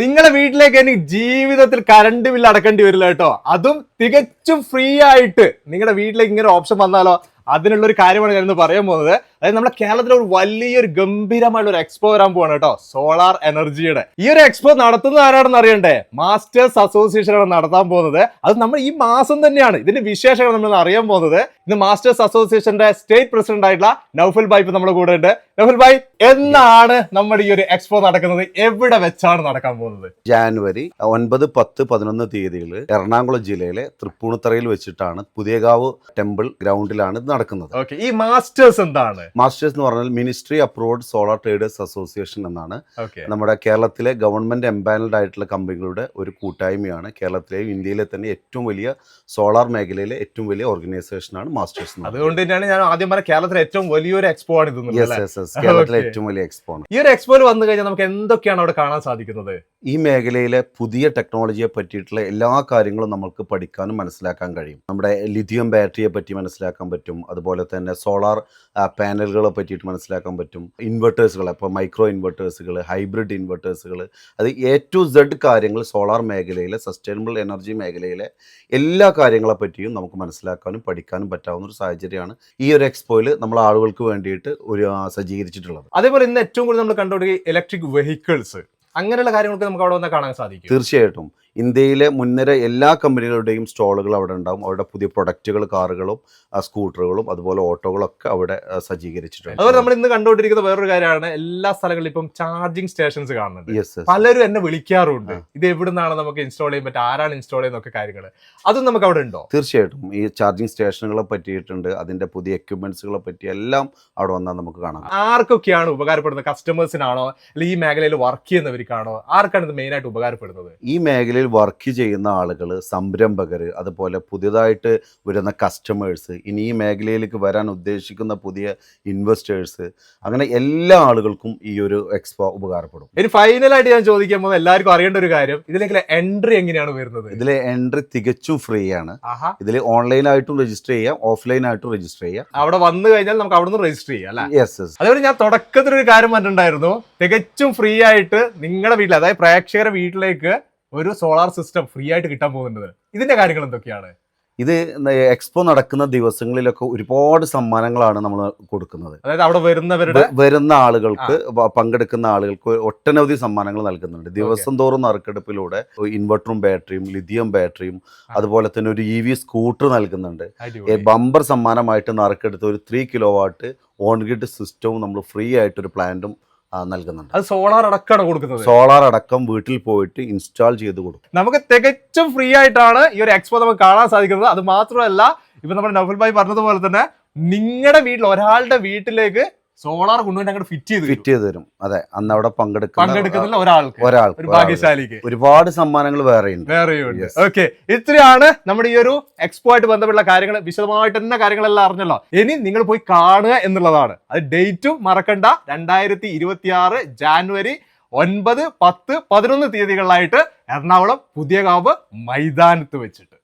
നിങ്ങളെ വീട്ടിലേക്ക് ഇനി ജീവിതത്തിൽ കറണ്ട് ബില്ല് അടക്കേണ്ടി വരില്ല കേട്ടോ. അതും തികച്ചും ഫ്രീ ആയിട്ട് നിങ്ങളുടെ വീട്ടിലേക്ക് ഇങ്ങനെ ഓപ്ഷൻ വന്നാലോ അതിനുള്ള ഒരു കാര്യമാണ് ഞാൻ ഇന്ന് പറയാൻ പോകുന്നത്. അതായത് നമ്മുടെ കേരളത്തിൽ ഒരു വലിയൊരു ഗംഭീരമായിട്ടുള്ള ഒരു എക്സ്പോ വരാൻ പോവാണ് കേട്ടോ സോളാർ എനർജിയുടെ ഈ ഒരു എക്സ്പോ നടത്തുന്നത് ആരാണെന്ന് അറിയണ്ടേ? മാസ്റ്റേഴ്സ് അസോസിയേഷൻ ആണ് നടത്താൻ പോകുന്നത്. അത് നമ്മൾ ഈ മാസം തന്നെയാണ്. ഇതിന്റെ വിശേഷങ്ങൾ നമ്മൾ അറിയാൻ പോകുന്നത്. ഇന്ന് മാസ്റ്റേഴ്സ് അസോസിയേഷന്റെ സ്റ്റേറ്റ് പ്രസിഡന്റ് ആയിട്ടുള്ള നൗഫൽ ഭായ് ഇപ്പൊ നമ്മുടെ കൂടെ ഉണ്ട്. നൗഫൽ ഭായ് എന്നാണ് നമ്മുടെ ഈ ഒരു എക്സ്പോ നടക്കുന്നത്? എവിടെ വെച്ചാണ് നടക്കാൻ പോകുന്നത്? ജാനുവരി ഒൻപത് പത്ത് പതിനൊന്ന് തീയതികൾ എറണാകുളം ജില്ലയിലെ തൃപ്പൂണിത്തറയിൽ വെച്ചിട്ടാണ് പുതിയകാവ് ടെമ്പിൾ ഗ്രൗണ്ടിലാണ് ഇത് നടക്കുന്നത്. ഈ മാസ്റ്റേഴ്സ് എന്താണ്? മാസ്റ്റേഴ്സ് എന്ന് പറഞ്ഞാൽ ministry approved solar traders association എന്നാണ്. നമ്മുടെ കേരളത്തിലെ ഗവൺമെന്റ് എംപാനൽഡ് ആയിട്ടുള്ള കമ്പനികളുടെ ഒരു കൂട്ടായ്മയാണ്. കേരളത്തിലെയും ഇന്ത്യയിലെ തന്നെ ഏറ്റവും വലിയ സോളാർ മേഖലയിലെ ഏറ്റവും വലിയ ഓർഗനൈസേഷൻ ആണ് മാസ്റ്റേഴ്സ് അതുകൊണ്ട് തന്നെയാണ് ഞാൻ ആദ്യം പറഞ്ഞ കേരളത്തിലെ ഏറ്റവും വലിയൊരു എക്സ്പോ ആണ് ഇത്. കേരളത്തിലെ ഏറ്റവും വലിയ എക്സ്പോ ആണ്. ഈ ഒരു എക്സ്പോയിൽ വന്നു കഴിഞ്ഞാൽ നമുക്ക് എന്തൊക്കെയാണ് അവിടെ കാണാൻ സാധിക്കുന്നത്? ഈ മേഖലയിലെ പുതിയ ടെക്നോളജിയെ പറ്റിയിട്ടുള്ള എല്ലാ കാര്യങ്ങളും നമുക്ക് പഠിക്കാനും മനസ്സിലാക്കാൻ കഴിയും. നമ്മുടെ ലിഥിയം ബാറ്ററിയെ പറ്റി മനസ്സിലാക്കാൻ പറ്റും. അതുപോലെ തന്നെ സോളാർ പാനലുകളെ പറ്റിയിട്ട് മനസ്സിലാക്കാൻ പറ്റും. ഇൻവെർട്ടേഴ്സുകൾ അപ്പോൾ മൈക്രോ ഇൻവെർട്ടേഴ്സുകൾ ഹൈബ്രിഡ് ഇൻവെർട്ടേഴ്സുകൾ അത് എ ടു സെഡ് കാര്യങ്ങൾ സോളാർ മേഖലയിലെ സസ്റ്റൈനബിൾ എനർജി മേഖലയിലെ എല്ലാ കാര്യങ്ങളെ പറ്റിയും നമുക്ക് മനസ്സിലാക്കാനും പഠിക്കാനും പറ്റാവുന്ന ഒരു സാഹചര്യമാണ് ഈ ഒരു എക്സ്പോയിൽ നമ്മൾ ആളുകൾക്ക് വേണ്ടിയിട്ട് ഒരു സജ്ജീകരിച്ചിട്ടുള്ളത്. അതേപോലെ ഇന്ന് ഏറ്റവും കൂടുതൽ നമ്മൾ കണ്ടുപിടിക്കുക ഇലക്ട്രിക് വെഹിക്കിൾസ്. അങ്ങനെയുള്ള കാര്യങ്ങളൊക്കെ നമുക്ക് അവിടെ വന്ന് കാണാൻ സാധിക്കും. തീർച്ചയായിട്ടും. ഇന്ത്യയിലെ മുൻനിര എല്ലാ കമ്പനികളുടെയും സ്റ്റോളുകൾ അവിടെ ഉണ്ടാവും. അവരുടെ പുതിയ പ്രൊഡക്റ്റുകൾ കാറുകളും സ്കൂട്ടറുകളും അതുപോലെ ഓട്ടോകളൊക്കെ അവിടെ സജ്ജീകരിച്ചിട്ടുണ്ട്. അതുപോലെ നമ്മൾ ഇന്ന് കണ്ടുകൊണ്ടിരിക്കുന്ന വേറൊരു കാര്യമാണ്. എല്ലാ സ്ഥലങ്ങളിലും ഇപ്പം ചാർജിങ് സ്റ്റേഷൻസ് യെസ് പലരും എന്നെ വിളിക്കാറുണ്ട്. ഇത് എവിടുന്നാണ് നമുക്ക് ഇൻസ്റ്റാൾ ചെയ്യാൻ പറ്റുക? ആരാണ് ഇൻസ്റ്റാൾ ചെയ്യുന്നൊക്കെ കാര്യങ്ങൾ അതും നമുക്ക് അവിടെ ഉണ്ടോ? തീർച്ചയായിട്ടും. ഈ ചാർജിങ് സ്റ്റേഷനുകളെ പറ്റിയിട്ടുണ്ട്. അതിന്റെ പുതിയ എക്യുപ്മെന്റ്സുകളെ പറ്റി എല്ലാം അവിടെ വന്നാൽ നമുക്ക് കാണാം. ആർക്കൊക്കെയാണ് ഉപകാരപ്പെടുന്നത്? കസ്റ്റമേഴ്സിനാണോ അല്ലെങ്കിൽ ഈ മേഖലയിൽ വർക്ക് ചെയ്യുന്നവർക്കാണോ ആർക്കാണ് ഇത് മെയിനായിട്ട് ഉപകാരപ്പെടുന്നത്? ഈ മേഖലയിൽ വർക്ക് ചെയ്യുന്ന ആളുകൾ സംരംഭകർ അതുപോലെ പുതിയതായിട്ട് വരുന്ന കസ്റ്റമേഴ്സ് ഇനി ഈ മേഖലയിലേക്ക് വരാൻ ഉദ്ദേശിക്കുന്ന പുതിയ ഇൻവെസ്റ്റേഴ്സ് അങ്ങനെ എല്ലാ ആളുകൾക്കും ഈ ഒരു എക്സ്പോ ഉപകാരപ്പെടും. ഇനി ഫൈനലായിട്ട് ഞാൻ ചോദിക്കാൻ പോകുന്നത് എല്ലാവർക്കും അറിയേണ്ട ഒരു കാര്യം ഇതിലേക്ക് എൻട്രി എങ്ങനെയാണ് വരുന്നത്? ഇതിലെ എൻട്രി തികച്ചും ഫ്രീ ആണ്. ഇതിൽ ഓൺലൈനായിട്ടും രജിസ്റ്റർ ചെയ്യാം ഓഫ്ലൈൻ ആയിട്ടും രജിസ്റ്റർ ചെയ്യാം. അവിടെ വന്നു കഴിഞ്ഞാൽ നമുക്ക് അവിടെ നിന്ന് രജിസ്റ്റർ ചെയ്യാം അല്ലെ? യെസ് യെസ് അതുപോലെ ഞാൻ തുടക്കത്തിൽ ഒരു കാര്യം പറഞ്ഞിട്ടുണ്ടായിരുന്നു തികച്ചും ഫ്രീ ആയിട്ട് നിങ്ങളുടെ വീട്ടിൽ അതായത് പ്രേക്ഷകരുടെ വീട്ടിലേക്ക് ഒരു സോളാർ സിസ്റ്റം ഫ്രീ ആയിട്ട് കിട്ടാൻ പോകുന്നത്. ഇതിന്റെ കാര്യങ്ങൾ എന്തൊക്കെയാണ്? ഇത് എക്സ്പോ നടക്കുന്ന ദിവസങ്ങളിലൊക്കെ ഒരുപാട് സമ്മാനങ്ങളാണ് നമ്മൾ കൊടുക്കുന്നത്. അതായത് അവിടെ വരുന്നവരുടെ വരുന്ന ആളുകൾക്ക് പങ്കെടുക്കുന്ന ആളുകൾക്ക് ഒട്ടനവധി സമ്മാനങ്ങൾ നൽകുന്നുണ്ട്. ദിവസം തോറും നറുക്കെടുപ്പിലൂടെ ഇൻവെർട്ടറും ബാറ്ററിയും ലിഥിയം ബാറ്ററിയും അതുപോലെ തന്നെ ഒരു ഇ വി സ്കൂട്ടർ നൽകുന്നുണ്ട്. ബമ്പർ സമ്മാനമായിട്ട് നറുക്കെടുത്ത ഒരു three kilo watt on grid സിസ്റ്റവും നമ്മൾ ഫ്രീ ആയിട്ട് ഒരു പ്ലാന്റും നൽകുന്നുണ്ട്. അത് സോളാർ അടക്കമാണ് കൊടുക്കുന്നത്. സോളാർ അടക്കം വീട്ടിൽ പോയിട്ട് ഇൻസ്റ്റാൾ ചെയ്ത് കൊടുക്കും. നമുക്ക് തികച്ചും ഫ്രീ ആയിട്ടാണ് ഈ ഒരു എക്സ്പോ നമുക്ക് കാണാൻ സാധിക്കുന്നത്. അത് മാത്രമല്ല ഇപ്പൊ നമ്മുടെ നൗഫൽ ഭായി പറഞ്ഞതുപോലെ തന്നെ നിങ്ങളുടെ വീട്ടിൽ ഒരാളുടെ വീട്ടിലേക്ക് സോളാർ കൊണ്ടുപോയി അങ്ങോട്ട് ഫിറ്റ് ചെയ്ത് ഫിറ്റ് ചെയ്ത് തരും. അതെ അന്ന് അവിടെ പങ്കെടുക്കുന്ന ഒരാൾക്ക് ഒരാൾക്ക് ഒരു. ഭാഗ്യശാലിക്ക്. ഒരുപാട് സമ്മാനങ്ങൾ വേറെയുണ്ട്. വേറെയുണ്ട്. ഓക്കെ ഇത്രയാണ് നമ്മുടെ ഈ ഒരു എക്സ്പോ ആയിട്ട് ബന്ധപ്പെട്ട കാര്യങ്ങൾ വിശദമായിട്ട് തന്നെ കാര്യങ്ങളെല്ലാം അറിഞ്ഞല്ലോ. ഇനി നിങ്ങൾ പോയി കാണുക എന്നുള്ളതാണ്. അത് ഡേറ്റും മറക്കണ്ട. രണ്ടായിരത്തി ഇരുപത്തി ആറ് ജാനുവരി ഒൻപത് പത്ത് പതിനൊന്ന് തീയതികളിലായിട്ട് എറണാകുളം പുതിയ കാവ് മൈതാനത്ത് വെച്ചിട്ട്.